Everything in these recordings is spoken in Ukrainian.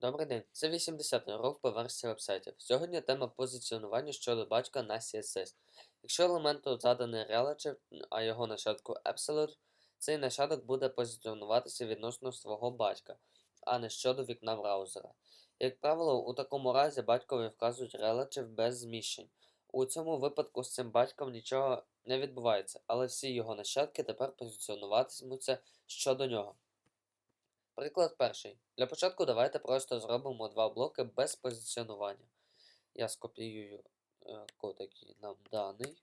Добрий день, це 80-й урок по версії вебсайтів. Сьогодні тема позиціонування щодо батька на CSS. Якщо елементу заданий relative, а його нащадку absolute, цей нащадок буде позиціонуватися відносно свого батька, а не щодо вікна браузера. Як правило, у такому разі батькові вказують relative без зміщень. У цьому випадку з цим батьком нічого не відбувається, але всі його нащадки тепер позиціонуватимуться щодо нього. Приклад перший. Для початку давайте просто зробимо два блоки без позиціонування. Я скопіюю е, код, який нам даний,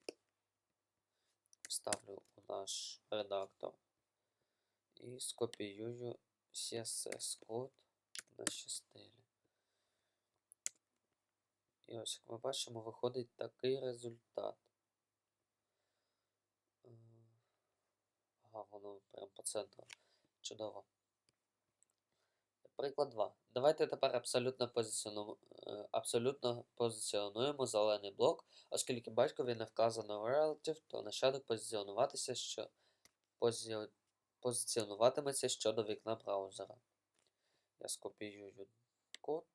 вставлю у наш редактор і скопіюю CSS код в наші стилі. І ось, як ми бачимо, виходить такий результат. Е, Ага, воно прям по центру. Чудово. Приклад 2. Давайте тепер абсолютно, позиціону... е, абсолютно позиціонуємо зелений блок, оскільки батькові не вказано relative, то нащадок позиціонуватися, що позі... позиціонуватиметься щодо вікна браузера. Я скопіюю код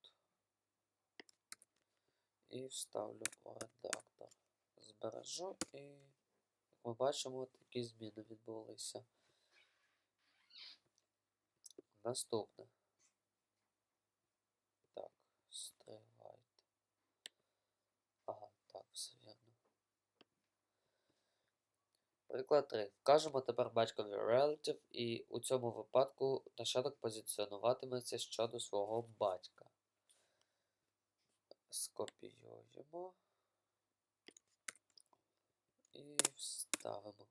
і вставлю у редактор. Збережу і, як ми бачимо, такі зміни відбулися. Наступне. Так, стривайте. Ага, так, все вірно. Приклад 3. Вкажемо тепер батькові relative, і у цьому випадку нащадок позиціонуватиметься щодо свого батька. Скопіюємо і вставимо.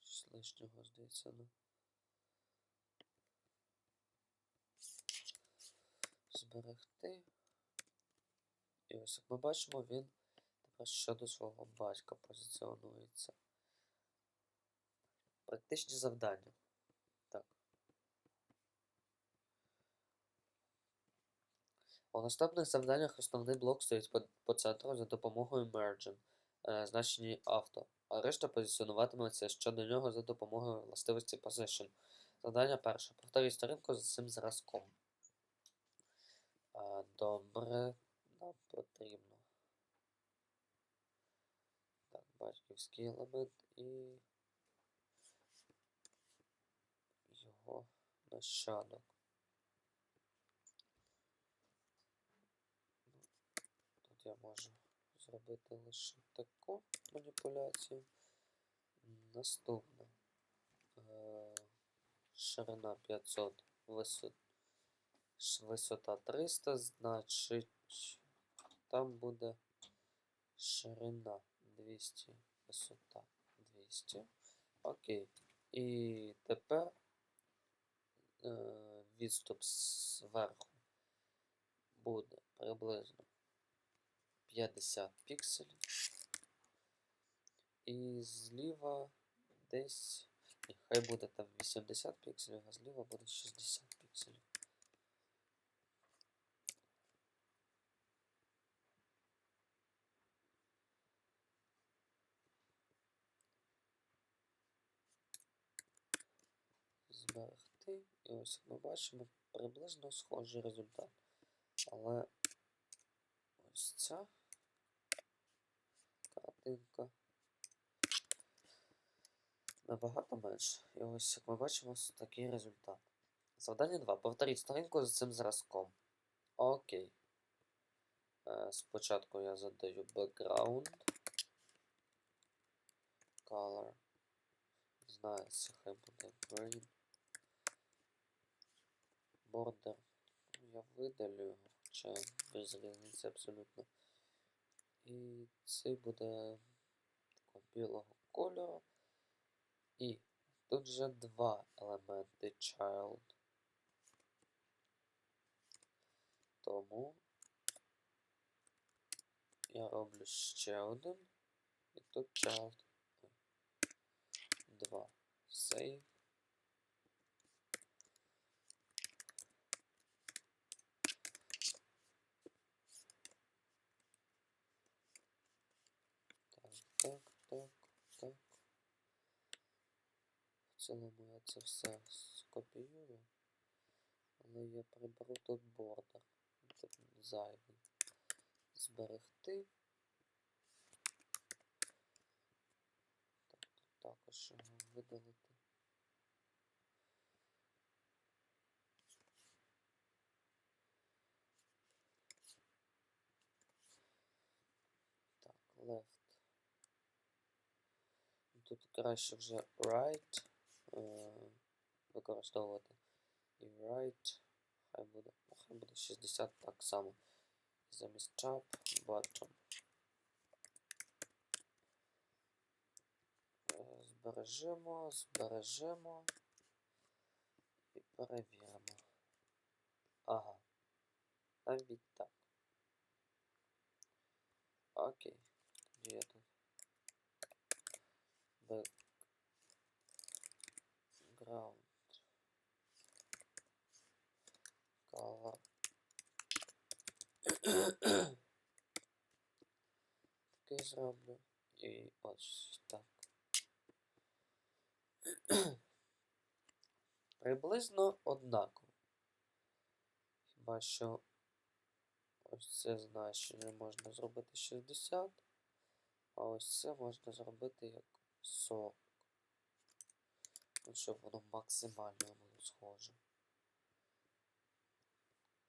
Щось лишнього здається. Ну. Зберегти. І ось як ми бачимо, він тепер щодо свого батька позиціонується. Практичні завдання. Так. У наступних завданнях основний блок стоїть по, по центру за допомогою margin, е, значенні авто, а решта позиціонуватиметься щодо нього за допомогою властивості position. Завдання перше. Повторюй сторінку з цим зразком. А, добре, нам потрібно. Так, батьківський елемент і його нащадок. Тут я можу зробити лише таку маніпуляцію. Наступне. Е, Ширина 500, висот, висота 300, значить там буде ширина 200, висота 200. Окей. І тепер е, відступ зверху буде приблизно 50 пікселів. І зліва десь. Хай буде там 80 пікселів, а зліва буде 60 пікселів. Зберегти. І ось ми бачимо приблизно схожий результат. Але ось ця картинка набагато менше. І ось як ми бачимо ось такий результат. Завдання 2. Повторіть сторінку з цим зразком. Окей. Е, спочатку я задаю background. Color. Знаю, це хай буде green. Border. Я видалю його, хоча без різниці абсолютно. І цей буде такого білого кольору. І тут вже два елементи child. Тому я роблю ще один. І тут child. Два. Save. Цілому я це все скопіюю. Але я приберу тут бордер. Тут зайвий. Зберегти. Так, також його видалити. Так, left. Тут краще вже right використовувати. І right. Хай буде. Хай буде 60 так само. Замість chop, bottom. Е, Збережемо, збережемо і перевіримо. Ага. Навіть так. Окей. Тоді я тут background color. Такий зроблю. І ось так. Приблизно однаково. Хіба що ось це значення можна зробити 60, а ось це можна зробити як 40. Ну, щоб воно максимально було схоже.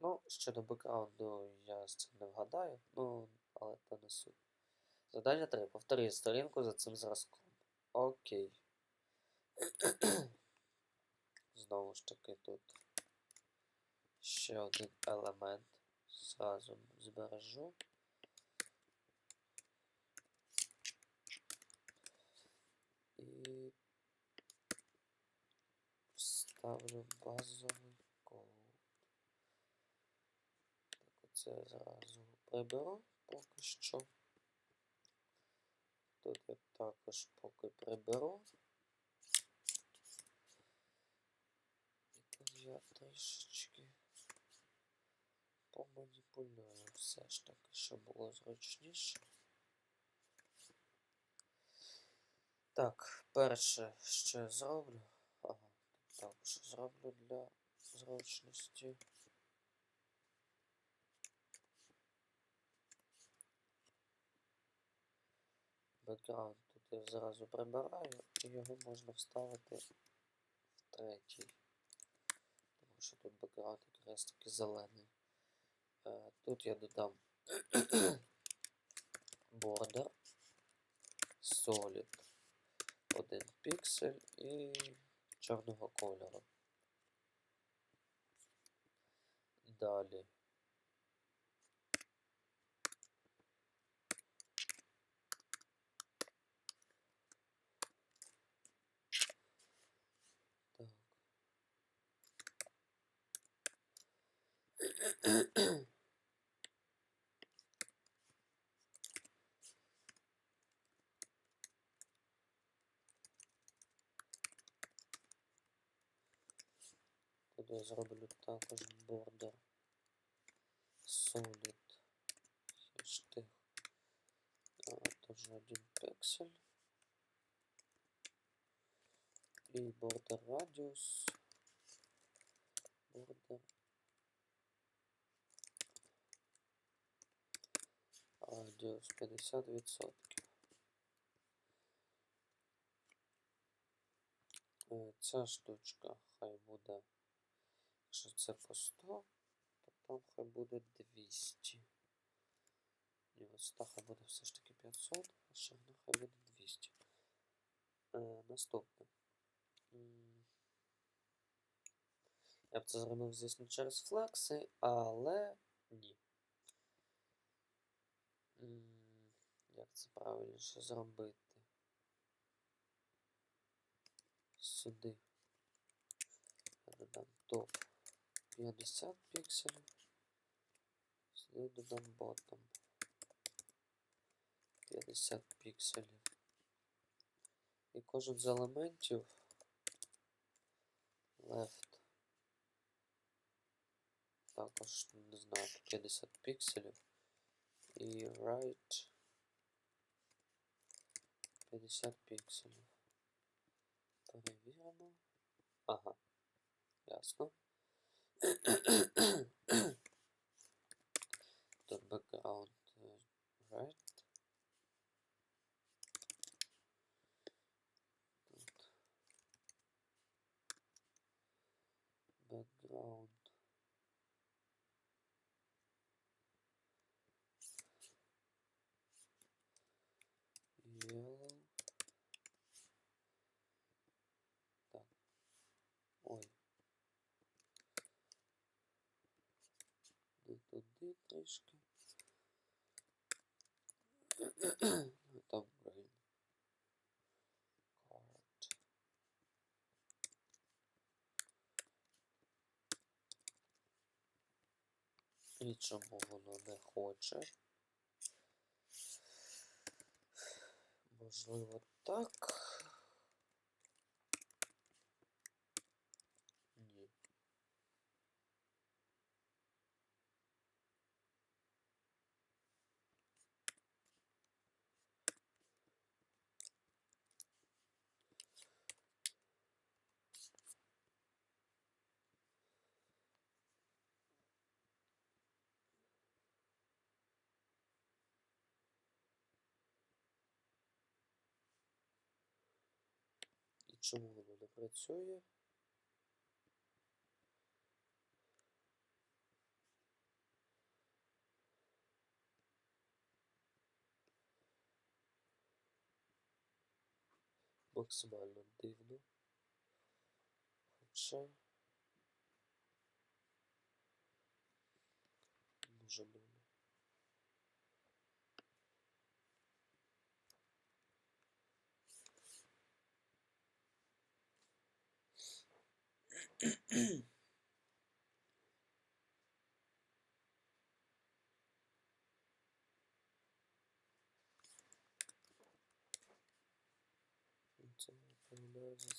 Ну, щодо бекграунду я з цим не вгадаю, ну, але то не суть. Завдання 3. Повтори сторінку за цим зразком. Окей. Знову ж таки тут ще один елемент. Зразу збережу. І вставлю базовий оце зразу приберу поки що. Тут я також поки приберу. І тут я трішечки поманіпулюю все ж таки, щоб було зручніше. Так, перше, що я зроблю. Ага, також зроблю для зручності. Бекграунд тут я зразу прибираю і його можна вставити в третій. Тому що тут бекграунд якраз таки зелений. Е, Тут я додам border, solid, один піксель і чорного кольору. Далі. Тут я зроблю також бордер solid хештег теж один пиксель. І border radius border радіус 50%. Е, Ця штучка хай буде, якщо це по 100, то там хай буде 200. Ні, висота хай буде все ж таки 500, а ширина хай буде 200. Е, наступне. Я б це зробив, звісно, через флекси, але ні. Як це правильніше зробити? Сюди. Я додам топ 50 пікселів. Сюди додам ботом 50 пікселів. І кожен з елементів left. Також, не знаю, 50 пікселів. І right 50 пікселів. Перевіримо. Ага. Ясно. Тут background е, right. Тут background yellow. Так. Ой. Не трішки. Card. І чому воно не хоче? Можливо, так. Ні. І чому воно не працює? Максимально дивно. Хоча. Дуже дивно. Це виглядає за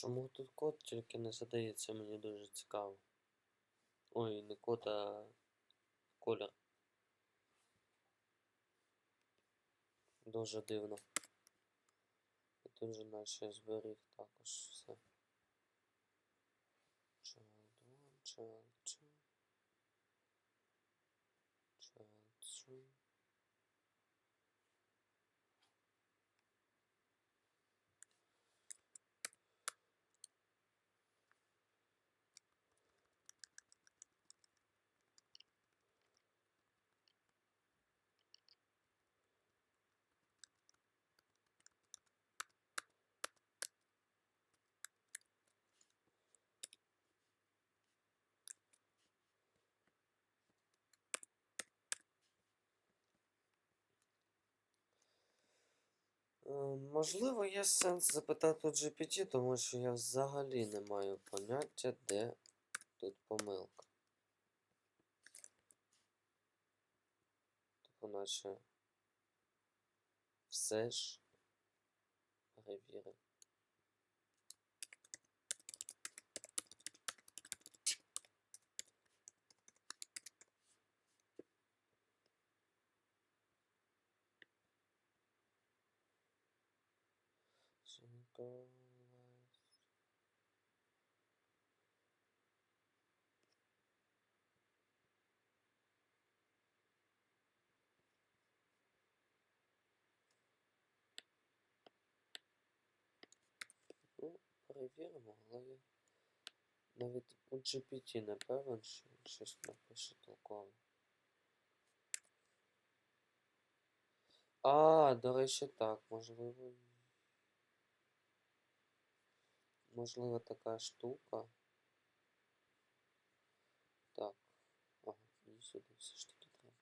Чому тут код тільки не задається, мені дуже цікаво. Ой, не код, а колір. Дуже дивно. І тут же наче зберіг також все. Чого, 1, child 2, child 3. Можливо, є сенс запитати у GPT, тому що я взагалі не маю поняття, де тут помилка. Типу, наче все ж перевірив. перевіримо, але я навіть у GPT не певен, що він щось напише толково. А, до речі, так, можливо. й- Можливо, така штука. Так. Ага, мені сюди все ж таки треба.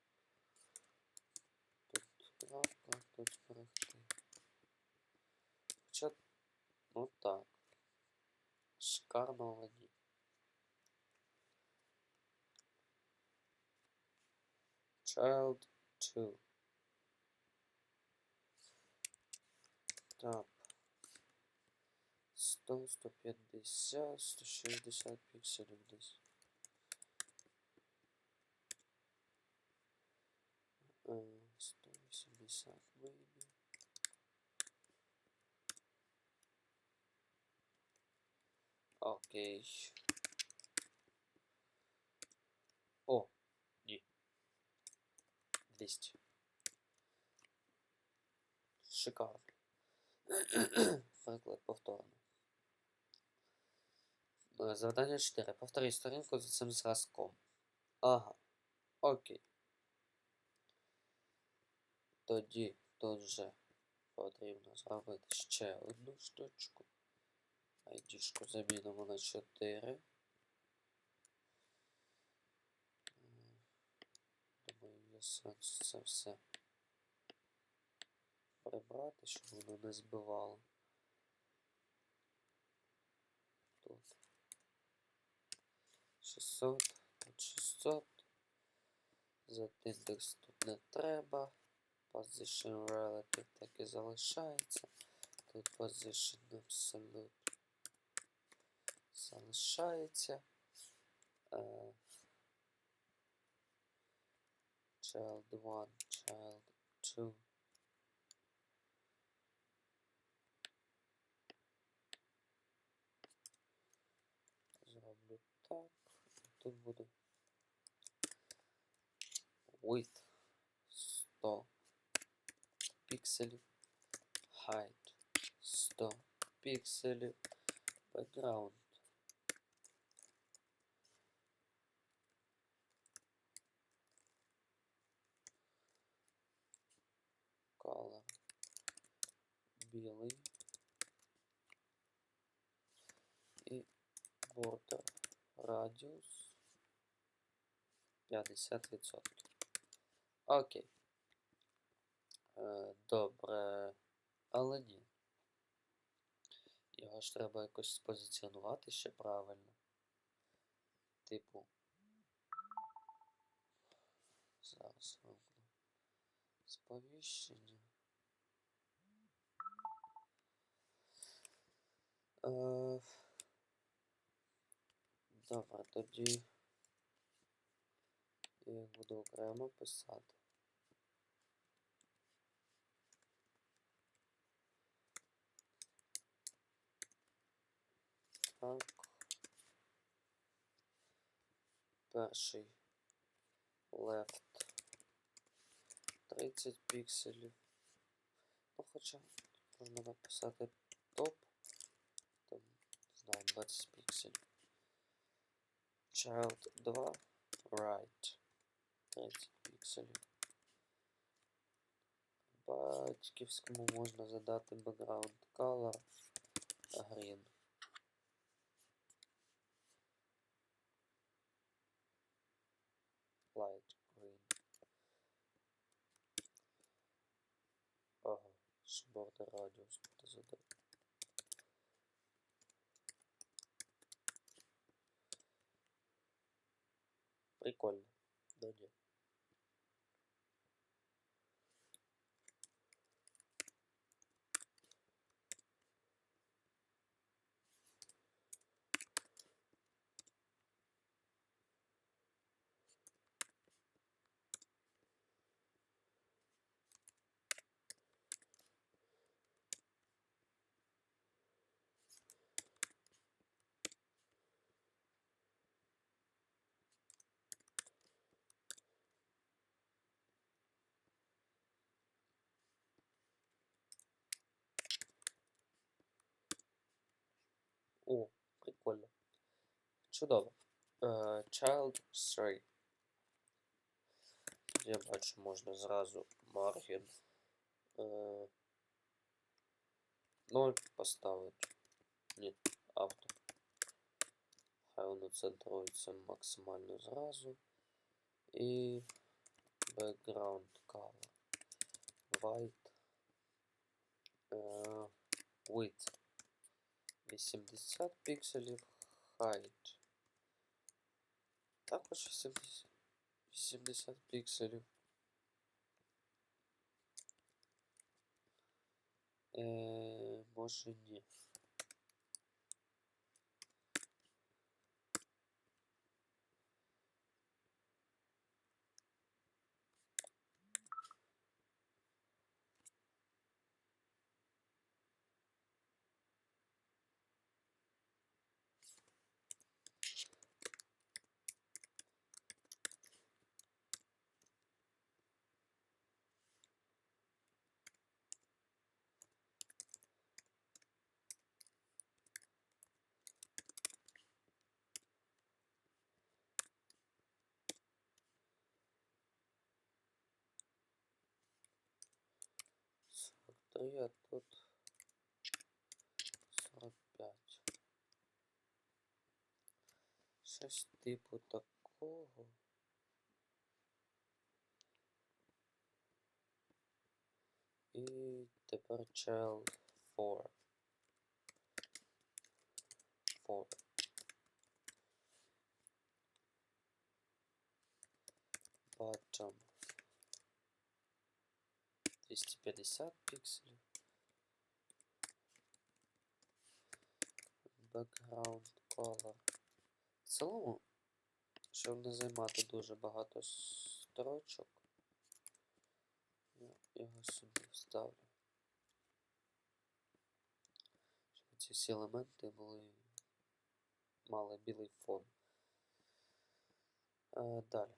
Тут крапка, тут зберегти. Хоча, ну так. Шикарно, але ні. Child 2. Так. 100, 150, 160 пікселів десь. Е, Окей. О, ні. 200. Шикарно. Приклад повторно. Е, Завдання 4. Повтори сторінку за цим зразком. Ага. Окей. Тоді тут же потрібно зробити ще одну штучку. ID-шку замінимо на 4. Думаю, є сенс це все прибрати, щоб воно не збивало. Тут 600, тут 600. Z-індекс тут не треба. Position relative так і залишається. Тут position absolute залишається. Е, child 1, child 2. Зроблю так. І тут буде width 100 пікселів. Height 100 пікселів. Background білий і border radius 50%. Окей. Е, добре, але ні. Його ж треба якось спозиціонувати ще правильно. Типу. Зараз роблю. Сповіщення. Добре, тоді я буду окремо писати. Так. Перший left 30 пікселів. Ну, хоча можна написати топ. Там, не знаю, 20 пікселів. Child 2 right 30 пікселів. Батьківському можна задати background color green. light green. Ага, Ще бордер радіус буде задати. Прикольно. Да прикольно. Чудово. Е, Child 3. Я бачу, можна зразу маргін. Е, 0 поставити. Ні, авто. Хай воно центрується максимально зразу. І background color. White. Е, width. 80 пікселів. Height. Також 80, 80 пікселів. Е, може ні. Сорок три, а тут сорок п'ять. Щось типу такого. І тепер child 4. 4. Bottom 250 пікселів. Background color. В цілому, щоб не займати дуже багато строчок, я його сюди вставлю. Щоб ці всі елементи були мали білий фон. Е, далі,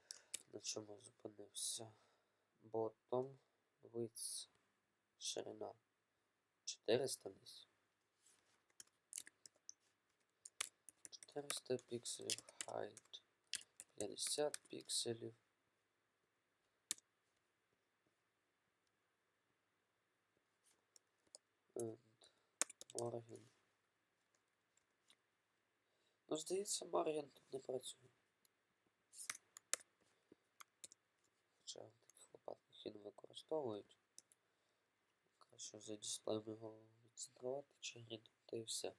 на чому зупинився? Bottom width, ширина 400 десь. 400 пікселів, height 50 пікселів. And margin. Ну, здається, маргін тут не працює. Хоча в таких випадках не використовують. Краще за дисплеєм його відцентрувати чи грідати і все.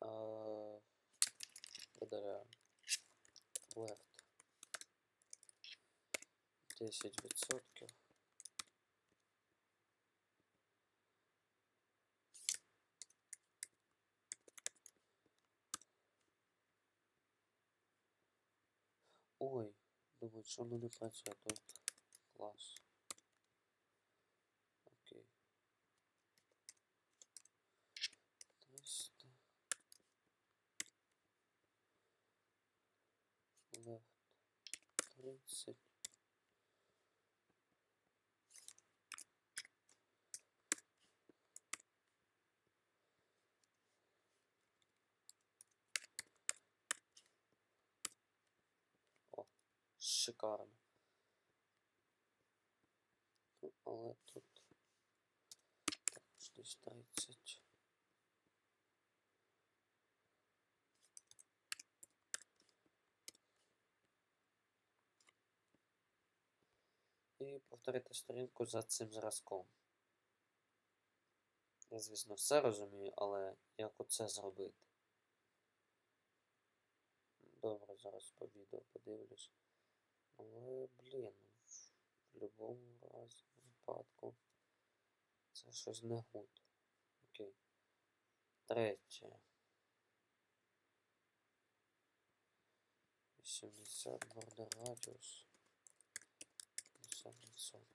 А, видаляємо. Left. 10%. Ой, думаю, що воно не працює тут. Клас. Шикарно. Ну, але тут також десь 30. І повторити сторінку за цим зразком. Я, звісно, все розумію, але як оце зробити? Добре, зараз по відео подивлюсь. Але, блін, в будь-якому разі, випадку. Це щось не гуд. Окей. Третє. 80 бордер радіус. 50%.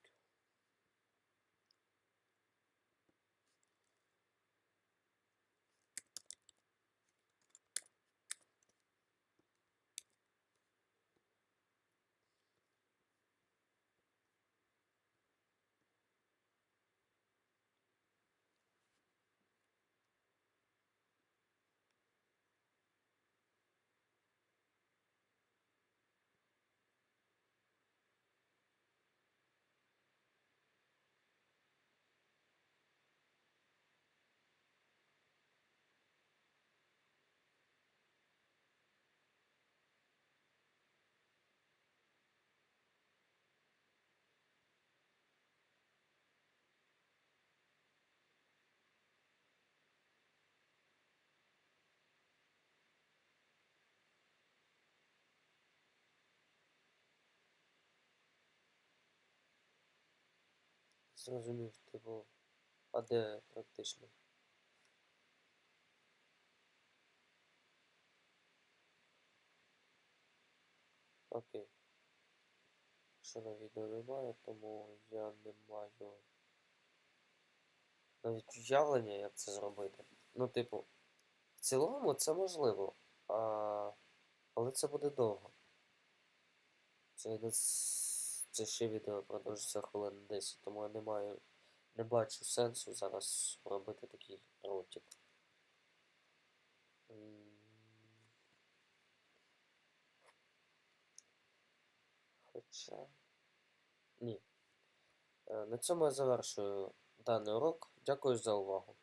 Зрозумів, типу, а де практично? Окей. Що на відео немає, тому я не маю навіть уявлення, як це зробити. Ну, типу, в цілому це можливо, а... але це буде довго. Це, не... це ще відео продовжиться хвилин 10, тому я не маю, не бачу сенсу зараз робити такий ролик. М. Хоча. Ні. Е, На цьому я завершую даний урок. Дякую за увагу.